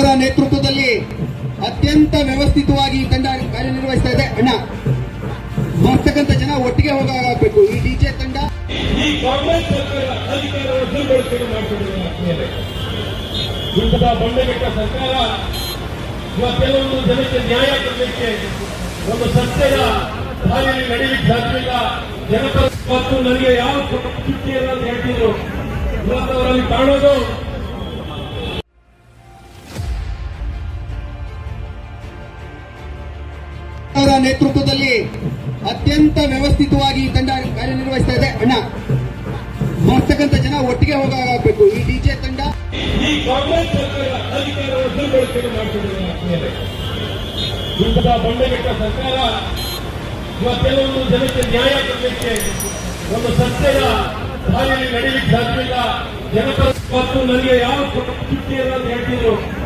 ಅವರ ನೇತೃತ್ವದಲ್ಲಿ ಅತ್ಯಂತ ವ್ಯವಸ್ಥಿತವಾಗಿ ಈ ತಂಡ ಕಾರ್ಯನಿರ್ವಹಿಸ್ತಾ ಇದೆ. ಅಣ್ಣ, ಬರ್ತಕ್ಕಂಥ ಜನ ಒಟ್ಟಿಗೆ ಹೋಗಬೇಕು ಈ ಡಿಜೆ ತಂಡ. ಇಂತಹ ಬಂಡೆಗೆಟ್ಟ ಸರ್ಕಾರ ಕೆಲವೊಂದು ಜನಕ್ಕೆ ನ್ಯಾಯ ಕೊಡಲಿಕ್ಕೆ ಒಂದು ಸತ್ಯದ ಹಾದಿಯಲ್ಲಿ ನಡೆಯಲಿಕ್ಕೆ ಸಾಧ್ಯವಿಲ್ಲ ಜನಪರ ಮತ್ತು ನನಗೆ ಯಾವ ಕುಟುಂಬ ಇಲ್ಲ ಅಂತ ಹೇಳ್ತಿದ್ರು? ಇವತ್ತು ಅವರಲ್ಲಿ ಕಾಣೋದು ಅವರ ನೇತೃತ್ವದಲ್ಲಿ ಅತ್ಯಂತ ವ್ಯವಸ್ಥಿತವಾಗಿ ಈ ತಂಡ ಕಾರ್ಯನಿರ್ವಹಿಸ್ತಾ ಇದೆ. ಅಣ್ಣ ಬರ್ತಕ್ಕಂಥ ಜನ ಒಟ್ಟಿಗೆ ಹೋಗಬೇಕು ಈ ಡಿಜೆ ತಂಡ ಈ ಕಾಂಗ್ರೆಸ್ ಸರ್ಕಾರ ಬಂಡೆಗೆಟ್ಟ ಸರ್ಕಾರ ಇವತ್ತೆಲ್ಲೊಂದು ಜನಕ್ಕೆ ನ್ಯಾಯ ಕೊಡಲಿಕ್ಕೆ ಒಂದು ಸತ್ಯದ ಹಾದಿಯಲ್ಲಿ ನಡೆಯಲಿಕ್ಕೆ ಸಾಧ್ಯವಿಲ್ಲ. ಜನಪರ ಮತ್ತು ನನಗೆ ಯಾವ ಚುಟ್ಟಿ ಅಂತ ಹೇಳ್ತಿದ್ರು?